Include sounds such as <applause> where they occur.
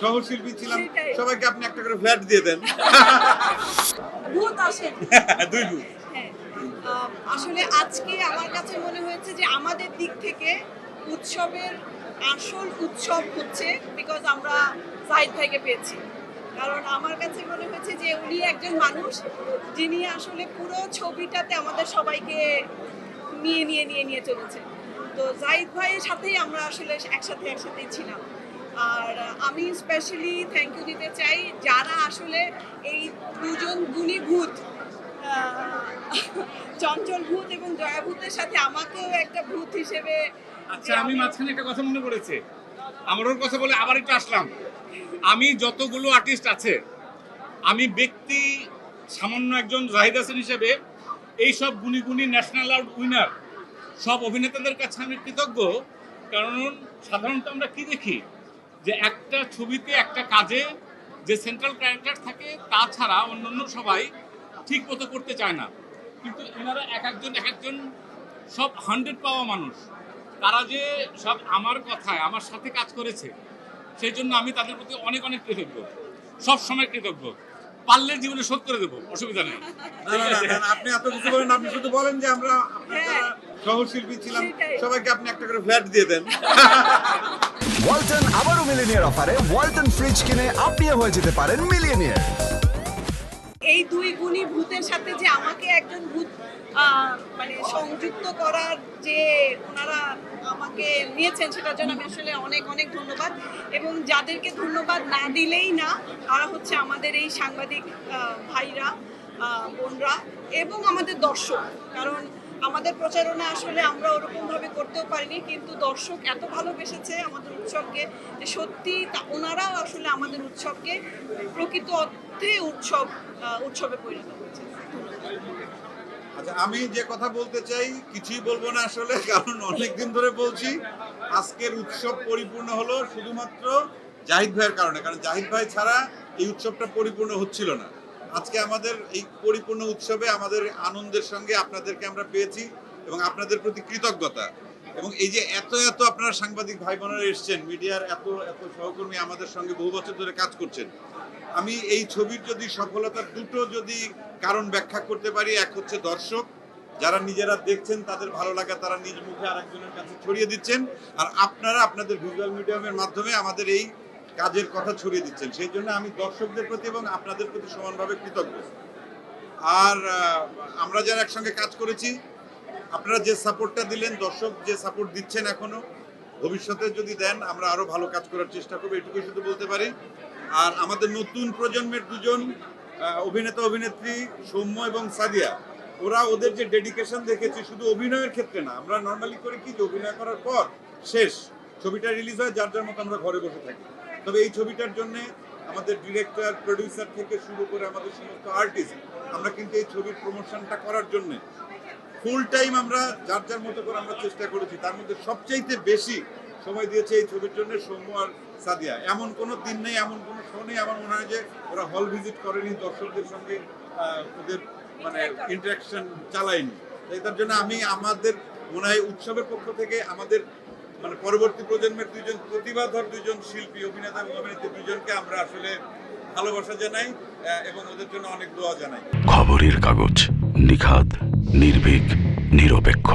সহশিল্পী ছিলাম। সেটাই। সবাইকে আপনি একটা করে ফ্ল্যাট দিয়ে দেন। ভূত আসেন। <laughs> দুই বুথ হ্যাঁ। আসলে আজকে আমার কাছে মনে হয়েছে যে আমাদের দিক থেকে উৎসবের আসল উৎসব হচ্ছে বিকজ আমরা জাহিদ ভাইকে পেয়েছি। কারণ আমার কাছে মনে হয়েছে যে উনি একজন মানুষ যিনি আসলে পুরো ছবিটাতে আমাদের সবাইকে নিয়ে নিয়ে নিয়ে নিয়ে চলেছে। তো জাহিদ ভাইয়ের সাথেই আমরা আসলে একসাথে একসাথেই ছিলাম। আর আমি স্পেশালি থ্যাংক ইউ দিতে চাই যারা আসলে এই দুজন গুণী ভূত চঞ্চল ভূত এবং জয়া ভূতের সাথে আমাকেও একটা ভূত হিসেবে আচ্ছা আমি মাঝখানে একটা কথা মনে পড়েছে। আমার ওর কথা বলে আবার একটু আসলাম। আমি যতগুলো আর্টিস্ট আছে আমি ব্যক্তি সামান্য একজন জাহিদ হাসান হিসেবে এই সব গুণী গুণী ন্যাশনাল আউট উইনার সব অভিনেতাদের কাছে আমি কৃতজ্ঞ। কারণ সাধারণত আমরা কি দেখি? যে একটা ছবিতে একটা কাজে যে সেন্ট্রাল ক্যারেক্টার থাকে তাছাড়া অন্যান্য সবাই ঠিক মতো করতে চায় না। কিন্তু এনারা এক একজন এক একজন সব হান্ড্রেড পাওয়া মানুষ। তারা যে সব আমার কথায় আমার সাথে কাজ করেছে সেই জন্য আমি তাদের প্রতি অনেক অনেক কৃতজ্ঞ। সব সময় কৃতজ্ঞ। পারলে জীবনে শোধ করে দেবো অসুবিধা নেই। না না না, না, না, আপনি এত কিছু বলেন আপনি শুধু বলেন যে আমরা আপনার হ্যাঁ। সহশিল্পী ছিলাম সবাইকে আপনি একটা করে ফ্ল্যাট দিয়ে দেন। <laughs> ওয়ালটন আবারও মিলিনিয়ার অফারে ওয়ালটন ফ্রিজ কিনে আপনিও হয়ে যেতে পারেন মিলিয়নিয়ার। এই দুই গুণী ভূতের সাথে যে আমাকে একজন ভূত মানে সংযুক্ত করার যে ওনারা আমাকে নিয়েছেন, সেটার জন্য আমি আসলে অনেক অনেক ধন্যবাদ। এবং যাদেরকে ধন্যবাদ না দিলেই না, তারা হচ্ছে আমাদের এই সাংবাদিক ভাইরা বোনরা এবং আমাদের দর্শক। কারণ আমাদের প্রচারণা আসলে আমরা ওরকমভাবে করতেও পারিনি, কিন্তু দর্শক এত ভালোবেসেছে আমাদের উৎসবকে যে সত্যি ওনারাও আসলে আমাদের উৎসবকে প্রকৃত অর্থে উৎসব উৎসবে পরিণত করছে। আচ্ছা আমি যে কথা বলতে চাই, কিছুই বলব না আসলে, কারণ অনেকদিন ধরে বলছি, আজকের উৎসব পরিপূর্ণ হলো শুধুমাত্র জাহিদ ভাইয়ের কারণে, কারণ জাহিদ ভাই ছাড়া এই উৎসবটা পরিপূর্ণ হচ্ছিল না। আজকে আমাদের এই পরিপূর্ণ উৎসবে আমাদের আনন্দের সঙ্গে আপনাদেরকে আমরা পেয়েছি এবং আপনাদের প্রতি কৃতজ্ঞতা। এবং এই যে এত এত আপনারা সাংবাদিক ভাই বোনেরা এসছেন, মিডিয়ার এত এত সহকর্মী আমাদের সঙ্গে বহু বছর ধরে কাজ করছেন, আমি এই ছবির যদি সফলতার দুটো যদি কারণ ব্যাখ্যা করতে পারি, এক হচ্ছে দর্শক, যারা নিজেরা দেখছেন তাদের ভালো লাগা তারা নিজ মুখে আরেকজনের কাছে ছড়িয়ে দিচ্ছেন, আর আপনারা আপনাদের ভিজুয়াল মিডিয়ামের মাধ্যমে আমাদের এই কাজের কথা ছড়িয়ে দিচ্ছেন। সেই জন্য আমি দর্শকদের প্রতি এবং আপনাদের প্রতি সমানভাবে কৃতজ্ঞ। আর আমরা যারা একসঙ্গে কাজ করেছি, আপনারা যে সাপোর্টটা দিলেন, দর্শক যে সাপোর্ট দিচ্ছেন এখনও, ভবিষ্যতে যদি দেন, আমরা আরও ভালো কাজ করার চেষ্টা করব এটুকু শুধু বলতে পারি। আর আমাদের নতুন প্রজন্মের দুজন অভিনেতা, অভিনেত্রী সৌম্য এবং সাদিয়া, ওরা ওদের যে ডেডিকেশন দেখেছি শুধু অভিনয়ের ক্ষেত্রে না, আমরা নর্মালি করি কি যে অভিনয় করার পর শেষ ছবিটা রিলিজ হয়, যার যার মতো আমরা ঘরে বসে থাকি। তবে এই ছবিটার জন্য আমাদের ডিরেক্টর, প্রডিউসার থেকে শুরু করে আমাদের সমস্ত আর্টিস্ট, আমরা কিন্তু এই ছবির প্রমোশনটা করার জন্য ফুল টাইম আমরা যার যার মতো করে আমরা চেষ্টা করেছি। তার মধ্যে সবচাইতে বেশি সময় দিয়েছে এই ছবির জন্য সৌম্য আর সাদিয়া। এমন কোনো দিন নেই, এমন কোনো শো নেই, আমার মনে হয় যে ওরা হল ভিজিট করেনি, দর্শকদের সঙ্গে ওদের মানে ইন্টারাকশন চালায়নি। তাই তার জন্য আমি আমাদের মনে হয় উৎসবের পক্ষ থেকে আমাদের মানে পরবর্তী প্রজন্মের দুইজন প্রতিভাধর দুজন শিল্পী, অভিনেতা এবং অভিনেত্রী দুজনকে আমরা আসলে ভালোবাসা জানাই এবং ওদের জন্য অনেক দোয়া জানাই। খবরের কাগজ নিখাদ, নির্ভীক, নিরপেক্ষ।